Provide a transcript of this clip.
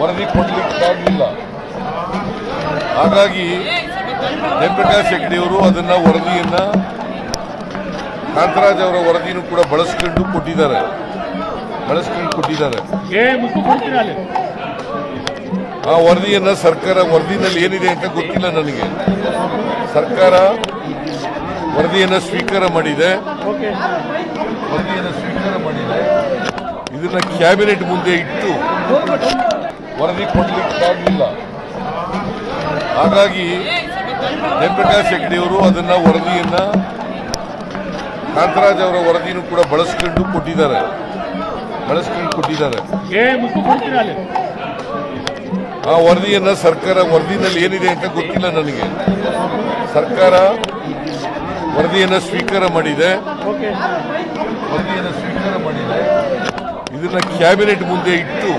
ವರದಿ ಕೊಡಲಿಕ್ಕಾಗಲಿಲ್ಲ ಹಾಗಾಗಿ ಜಯಪ್ರಕಾಶ್ ಹೆಗ್ಡೆಯವರು ಅದನ್ನ ವರದಿಯನ್ನ ಕಾಂತರಾಜ್ ಅವರ ವರದಿನೂ ಕೂಡ ಬಳಸ್ಕೊಂಡು ಕೊಟ್ಟಿದ್ದಾರೆ. ಬಳಸ್ಕೊಂಡು ಕೊಟ್ಟಿದ್ದಾರೆ. ಆ ವರದಿಯನ್ನ ಸರ್ಕಾರ ವರದಿನಲ್ಲಿ ಏನಿದೆ ಅಂತ ಗೊತ್ತಿಲ್ಲ ನನಗೆ. ಸರ್ಕಾರ ವರದಿಯನ್ನ ಸ್ವೀಕಾರ ಮಾಡಿದೆ. ವರದಿಯನ್ನು ಸ್ವೀಕಾರ ಮಾಡಿದೆ. ಇದನ್ನ ಕ್ಯಾಬಿನೆಟ್ ಮುಂದೆ ಇಟ್ಟು ವರದಿ ಕೊಡಲಿಕ್ಕಾಗಲಿಲ್ಲ ಹಾಗಾಗಿ ಜಯಪ್ರಕಾಶ್ ಹೆಗ್ಡೆಯವರು ಅದನ್ನ ವರದಿಯನ್ನ ಕಾಂತರಾಜ್ ಅವರ ವರದಿನೂ ಕೂಡ ಬಳಸ್ಕೊಂಡು ಕೊಟ್ಟಿದ್ದಾರೆ. ಬಳಸ್ಕೊಂಡು ಕೊಟ್ಟಿದ್ದಾರೆ. ಆ ವರದಿಯನ್ನ ಸರ್ಕಾರ ವರದಿನಲ್ಲಿ ಏನಿದೆ ಅಂತ ಗೊತ್ತಿಲ್ಲ ನನಗೆ. ಸರ್ಕಾರ ವರದಿಯನ್ನು ಸ್ವೀಕಾರ ಮಾಡಿದೆ. ವರದಿಯನ್ನು ಸ್ವೀಕಾರ ಮಾಡಿದೆ. ಇದನ್ನ ಕ್ಯಾಬಿನೆಟ್ ಮುಂದೆ ಇಟ್ಟು